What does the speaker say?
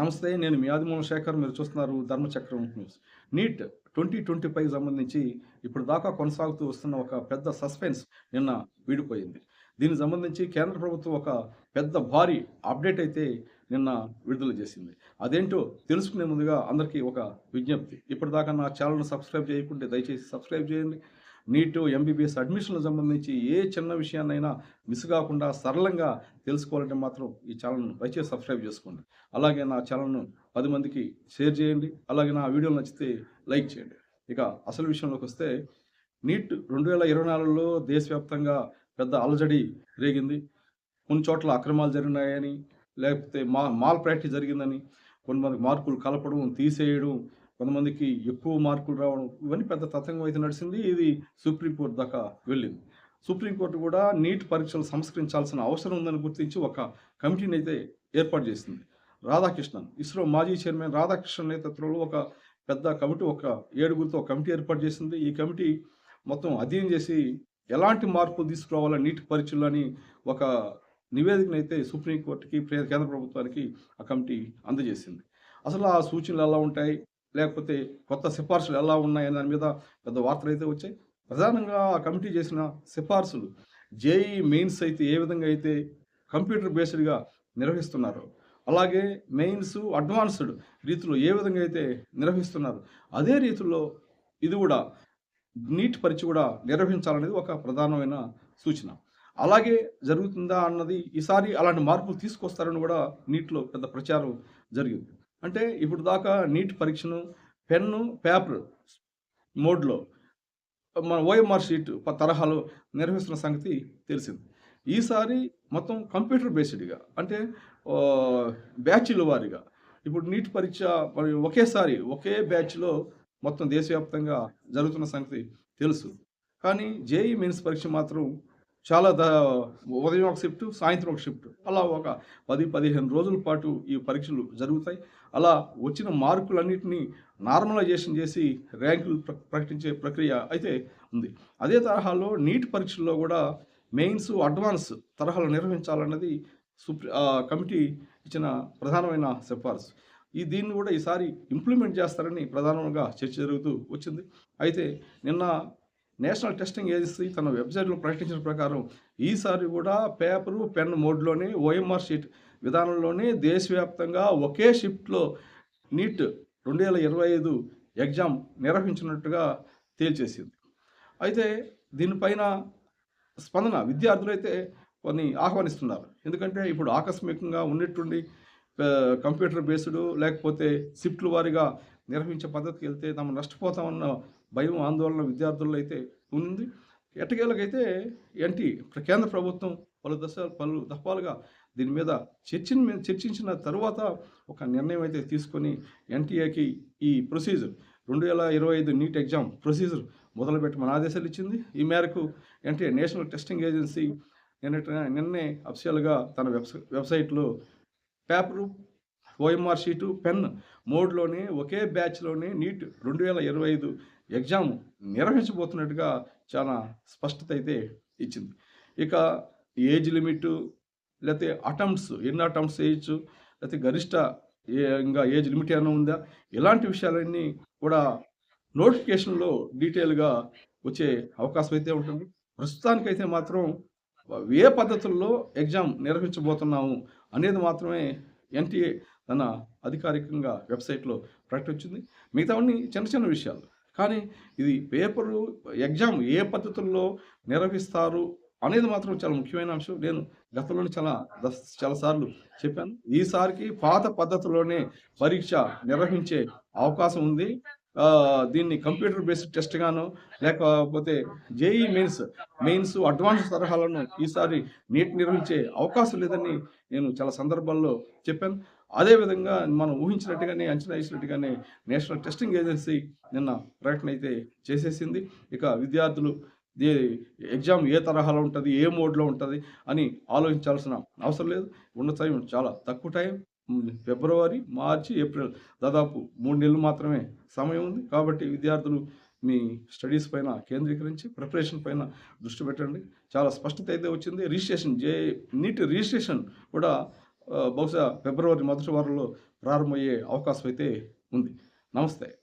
నమస్తే నేను మీ ఆదిమూల శేఖర్ మీరు చూస్తున్నారు Dharmachakram news. NEET twenty twenty five సంబంధించి ఇప్పుడు దాకా కొనసాగుతూ వస్తున్న ఒక పెద్ద సస్పెన్స్ నిన్న వీడిపోయింది. దీనికి సంబంధించి కేంద్ర ప్రభుత్వం ఒక పెద్ద భారీ అప్డేట్ అయితే నిన్న విడుదల చేసింది. అదేంటో తెలుసుకునే ముందుగా అందరికీ ఒక విజ్ఞప్తి. ఇప్పటిదాకా నా ఛానల్ను సబ్స్క్రైబ్ చేయకుంటే దయచేసి సబ్స్క్రైబ్ చేయండి. నీటు ఎంబీబీఎస్ అడ్మిషన్లకు సంబంధించి ఏ చిన్న విషయాన్నైనా మిస్ కాకుండా సరళంగా తెలుసుకోవాలంటే మాత్రం ఈ ఛానల్ను దయచేసి సబ్స్క్రైబ్ చేసుకోండి. అలాగే నా ఛానల్ను పది మందికి షేర్ చేయండి. అలాగే నా వీడియోలు నచ్చితే లైక్ చేయండి. ఇక అసలు విషయంలోకి వస్తే నీట్ రెండు వేల ఇరవై నాలుగులో దేశవ్యాప్తంగా పెద్ద అలజడి రేగింది. కొన్ని చోట్ల అక్రమాలు జరిగినాయని లేకపోతే మా మాల్ ప్రాక్టీస్ జరిగిందని కొంతమంది మార్కులు కలపడం తీసేయడం కొంతమందికి ఎక్కువ మార్కులు రావడం ఇవన్నీ పెద్ద తతంగం అయితే నడిచింది. ఇది సుప్రీంకోర్టు దాకా వెళ్ళింది. సుప్రీంకోర్టు కూడా నీట్ పరీక్షలు సంస్కరించాల్సిన అవసరం ఉందని గుర్తించి ఒక కమిటీని అయితే ఏర్పాటు చేసింది. రాధాకృష్ణన్ ఇస్రో మాజీ చైర్మన్ రాధాకృష్ణన్ నేతృత్వంలో ఒక పెద్ద కమిటీ ఒక ఏడుగురితో కమిటీ ఏర్పాటు చేసింది. ఈ కమిటీ మొత్తం అధ్యయనం చేసి ఎలాంటి మార్పులు తీసుకురావాలని నీటి పరీక్షలు అని ఒక నివేదికను అయితే సుప్రీంకోర్టుకి కేంద్ర ప్రభుత్వానికి ఆ కమిటీ అందజేసింది. అసలు ఆ సూచనలు ఎలా ఉంటాయి? లేకపోతే కొత్త సిఫార్సులు ఎలా ఉన్నాయి దాని మీద పెద్ద వార్తలు అయితే వచ్చాయి. ప్రధానంగా ఆ కమిటీ చేసిన సిఫార్సులు జేఈ మెయిన్స్ అయితే ఏ విధంగా అయితే కంప్యూటర్ బేస్డ్గా నిర్వహిస్తున్నారు అలాగే మెయిన్స్ అడ్వాన్స్డ్ రీతిలో ఏ విధంగా అయితే నిర్వహిస్తున్నారు అదే రీతిలో ఇది కూడా నీట్ పరీక్ష కూడా నిర్వహించాలనేది ఒక ప్రధానమైన సూచన. అలాగే జరుగుతుందా అన్నది ఈసారి అలాంటి మార్పులు తీసుకొస్తారని కూడా నీట్లో పెద్ద ప్రచారం జరిగింది. అంటే ఇప్పుడు దాకా నీట్ పరీక్షను పెన్ను పేపర్ మోడ్లో మన ఓఎంఆర్ షీట్ ప- తరహాలో నిర్వహిస్తున్న సంగతి తెలిసింది. ఈసారి మొత్తం కంప్యూటర్ బేస్డ్గా అంటే బ్యాచ్ల వారీగా ఇప్పుడు నీట్ పరీక్ష మరి ఒకేసారి ఒకే బ్యాచ్లో మొత్తం దేశవ్యాప్తంగా జరుగుతున్న సంగతి తెలుసు. కానీ జేఈ మెయిన్స్ పరీక్ష మాత్రం చాలా ద ఉదయం ఒక షిఫ్ట్ సాయంత్రం ఒక షిఫ్ట్. అలా ఒక పది పదిహేను రోజుల పాటు ఈ పరీక్షలు జరుగుతాయి. అలా వచ్చిన మార్కులన్నింటినీ నార్మలైజేషన్ చేసి ర్యాంకులు ప్ర- ప్రకటించే ప్రక్రియ అయితే ఉంది. అదే తరహాలో నీట్ పరీక్షల్లో కూడా మెయిన్స్ అడ్వాన్స్ తరహాలో నిర్వహించాలన్నది సుప్రీ కమిటీ ఇచ్చిన ప్రధానమైన సిఫార్సు. ఈ దీన్ని కూడా ఈసారి ఇంప్లిమెంట్ చేస్తారని ప్రధానంగా చర్చ జరుగుతూ వచ్చింది. అయితే నిన్న నేషనల్ టెస్టింగ్ ఏజెన్సీ తన వెబ్సైట్లో ప్రకటించిన ప్రకారం ఈసారి కూడా పేపరు పెన్ మోడ్లోనే ఓఎంఆర్ షీట్ విధానంలోనే దేశవ్యాప్తంగా ఒకే షిఫ్ట్లో నీట్ రెండు వేల ఇరవై ఐదు ఎగ్జామ్ నిర్వహించినట్టుగా తేల్చేసింది. అయితే దీనిపైన స్పందన విద్యార్థులు అయితే కొన్ని ఆహ్వానిస్తున్నారు. ఎందుకంటే ఇప్పుడు ఆకస్మికంగా ఉన్నట్టుండి కంప్యూటర్ బేస్డ్ లేకపోతే షిఫ్ట్ల వారీగా నిర్వహించే పద్ధతికి వెళ్తే తాము నష్టపోతామన్న భయం ఆందోళన విద్యార్థుల్లో అయితే ఉంది. ఎట్టకేలకైతే ఎన్టీ కేంద్ర ప్రభుత్వం పలు దశ పలు దఫాలుగా దీని మీద చర్చి చర్చించిన తర్వాత ఒక నిర్ణయం అయితే తీసుకొని ఎన్టీఏకి ఈ ప్రొసీజర్ రెండు వేల ఇరవై ఐదు నీట్ ఎగ్జామ్ ప్రొసీజర్ మొదలుపెట్టమని ఆదేశాలు ఇచ్చింది. ఈ మేరకు ఎన్టీఏ నేషనల్ టెస్టింగ్ ఏజెన్సీ నిన్నట నిన్నే అఫిషియల్గా తన వెబ్సై వెబ్సైట్లో పేపరు ఓఎంఆర్ షీటు పెన్ మోడ్లోనే ఒకే బ్యాచ్లోనే నీట్ రెండు వేల ఇరవై ఐదు ఎగ్జామ్ నిర్వహించబోతున్నట్టుగా చాలా స్పష్టత అయితే ఇచ్చింది. ఇక ఏజ్ లిమిట్ లేకపోతే అటెంప్ట్స్ ఎన్ని అటెంప్ట్స్ చేయొచ్చు లేకపోతే గరిష్ట ఏ- ఇంకా ఏజ్ లిమిట్ ఏమైనా ఉందా? ఇలాంటి విషయాలన్నీ కూడా నోటిఫికేషన్లో డీటెయిల్గా వచ్చే అవకాశం అయితే ఉంటుంది. ప్రస్తుతానికైతే మాత్రం ఏ పద్ధతుల్లో ఎగ్జామ్ నిర్వహించబోతున్నాము అనేది మాత్రమే ఎన్టీఏ తన అధికారికంగా వెబ్సైట్లో ప్రకటించింది. మిగతావన్నీ చిన్న చిన్న విషయాలు. కానీ ఇది పేపరు ఎగ్జామ్ ఏ పద్ధతుల్లో నిర్వహిస్తారు అనేది మాత్రం చాలా ముఖ్యమైన అంశం. నేను గతంలోనే చాలా దస్- చాలాసార్లు చెప్పాను. ఈసారికి పాత పద్ధతిలోనే పరీక్ష నిర్వహించే అవకాశం ఉంది. దీన్ని కంప్యూటర్ బేస్డ్ టెస్ట్ గాను లేకపోతే జేఈ మెయిన్స్ మెయిన్స్ అడ్వాన్స్ తరహాలను ఈసారి నీట్ నిర్వహించే అవకాశం లేదని నేను చాలా సందర్భాల్లో చెప్పాను. అదేవిధంగా మనం ఊహించినట్టుగానే అంచనా వేసినట్టుగానే నేషనల్ టెస్టింగ్ ఏజెన్సీ నిన్న ప్రకటన అయితే చేసేసింది. ఇక విద్యార్థులు దే ఎగ్జామ్ ఏ తరహాలో ఉంటుంది ఏ మోడ్లో ఉంటుంది అని ఆలోచించాల్సిన అవసరం లేదు. ఉన్న టైం చాలా తక్కువ టైం. ఫిబ్రవరి మార్చి ఏప్రిల్ దాదాపు మూడు నెలలు మాత్రమే సమయం ఉంది. కాబట్టి విద్యార్థులు మీ స్టడీస్ పైన కేంద్రీకరించి ప్రిపరేషన్ పైన దృష్టి పెట్టండి. చాలా స్పష్టత అయితే వచ్చింది. రిజిస్ట్రేషన్ జే నీట్ రిజిస్ట్రేషన్ కూడా బహుశా ఫిబ్రవరి మొదటి వారంలో ప్రారంభమయ్యే అవకాశం అయితే ఉంది. నమస్తే.